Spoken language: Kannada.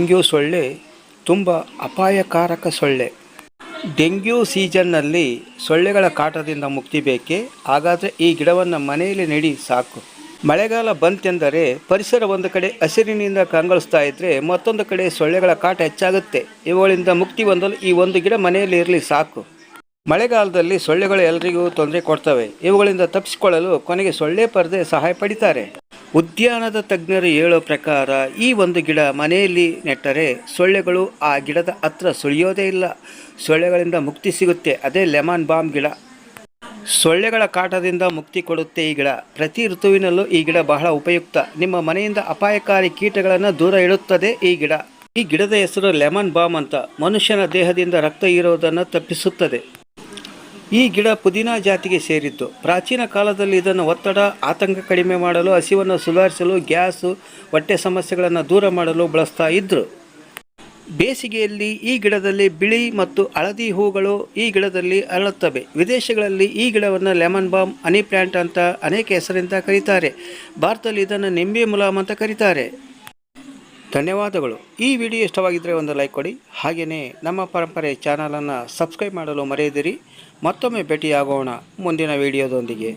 ಡೆಂಗ್ಯೂ ಸೊಳ್ಳೆ ತುಂಬ ಅಪಾಯಕಾರಕ ಸೊಳ್ಳೆ. ಡೆಂಗ್ಯೂ ಸೀಸನ್ನಲ್ಲಿ ಸೊಳ್ಳೆಗಳ ಕಾಟದಿಂದ ಮುಕ್ತಿ ಬೇಕೇ? ಹಾಗಾದರೆ ಈ ಗಿಡವನ್ನು ಮನೆಯಲ್ಲಿ ನೆಡಿ ಸಾಕು. ಮಳೆಗಾಲ ಬಂತೆಂದರೆ ಪರಿಸರ ಒಂದು ಕಡೆ ಹಸಿರಿನಿಂದ ಕಂಗೊಳಿಸ್ತಾ ಇದ್ದರೆ ಮತ್ತೊಂದು ಕಡೆ ಸೊಳ್ಳೆಗಳ ಕಾಟ ಹೆಚ್ಚಾಗುತ್ತೆ. ಇವುಗಳಿಂದ ಮುಕ್ತಿ ಹೊಂದಲು ಈ ಒಂದು ಗಿಡ ಮನೆಯಲ್ಲಿ ಇರಲಿ ಸಾಕು. ಮಳೆಗಾಲದಲ್ಲಿ ಸೊಳ್ಳೆಗಳು ಎಲ್ಲರಿಗೂ ತೊಂದರೆ ಕೊಡ್ತವೆ. ಇವುಗಳಿಂದ ತಪ್ಪಿಸಿಕೊಳ್ಳಲು ಕೊನೆಗೆ ಸೊಳ್ಳೆ ಪರದೆ ಸಹಾಯ ಪಡಿತಾರೆ. ಉದ್ಯಾನದ ತಜ್ಞರು ಹೇಳೋ ಪ್ರಕಾರ, ಈ ಒಂದು ಗಿಡ ಮನೆಯಲ್ಲಿ ನೆಟ್ಟರೆ ಸೊಳ್ಳೆಗಳು ಆ ಗಿಡದ ಹತ್ರ ಸುಳಿಯೋದೇ ಇಲ್ಲ. ಸೊಳ್ಳೆಗಳಿಂದ ಮುಕ್ತಿ ಸಿಗುತ್ತೆ. ಅದೇ ಲೆಮನ್ ಬಾಮ್ ಗಿಡ. ಸೊಳ್ಳೆಗಳ ಕಾಟದಿಂದ ಮುಕ್ತಿ ಕೊಡುತ್ತೆ ಈ ಗಿಡ. ಪ್ರತಿ ಋತುವಿನಲ್ಲೂ ಈ ಗಿಡ ಬಹಳ ಉಪಯುಕ್ತ. ನಿಮ್ಮ ಮನೆಯಿಂದ ಅಪಾಯಕಾರಿ ಕೀಟಗಳನ್ನು ದೂರ ಇಡುತ್ತದೆ ಈ ಗಿಡ. ಈ ಗಿಡದ ಹೆಸರು ಲೆಮನ್ ಬಾಮ್ ಅಂತ. ಮನುಷ್ಯನ ದೇಹದಿಂದ ರಕ್ತ ಹೀರೋದನ್ನು ತಪ್ಪಿಸುತ್ತದೆ. ಈ ಗಿಡ ಪುದೀನಾ ಜಾತಿಗೆ ಸೇರಿದ್ದು ಪ್ರಾಚೀನ ಕಾಲದಲ್ಲಿ ಇದನ್ನು ಒತ್ತಡ, ಆತಂಕ ಕಡಿಮೆ ಮಾಡಲು, ಹಸಿವನ್ನು ಸುಧಾರಿಸಲು, ಗ್ಯಾಸು, ಹೊಟ್ಟೆ ಸಮಸ್ಯೆಗಳನ್ನು ದೂರ ಮಾಡಲು ಬಳಸ್ತಾ ಇದ್ದರು ಬೇಸಿಗೆಯಲ್ಲಿ ಈ ಗಿಡದಲ್ಲಿ ಬಿಳಿ ಮತ್ತು ಹಳದಿ ಹೂಗಳು ಈ ಗಿಡದಲ್ಲಿ ಅರಳುತ್ತವೆ. ವಿದೇಶಗಳಲ್ಲಿ ಈ ಗಿಡವನ್ನು ಲೆಮನ್ ಬಾಮ್, ಹನಿ ಪ್ಲ್ಯಾಂಟ್ ಅಂತ ಅನೇಕ ಹೆಸರಿಂದ ಕರೀತಾರೆ. ಭಾರತದಲ್ಲಿ ಇದನ್ನು ನಿಂಬೆ ಮುಲಾಮ್ ಅಂತ ಕರೀತಾರೆ. ಧನ್ಯವಾದಗಳು. ಈ ವಿಡಿಯೋ ಇಷ್ಟವಾಗಿದ್ದರೆ ಒಂದು ಲೈಕ್ ಕೊಡಿ. ಹಾಗೆಯೇ ನಮ್ಮ ಪರಂಪರೆ ಚಾನಲನ್ನು ಸಬ್ಸ್ಕ್ರೈಬ್ ಮಾಡಲು ಮರೆಯದಿರಿ. ಮತ್ತೊಮ್ಮೆ ಭೇಟಿಯಾಗೋಣ ಮುಂದಿನ ವಿಡಿಯೋದೊಂದಿಗೆ.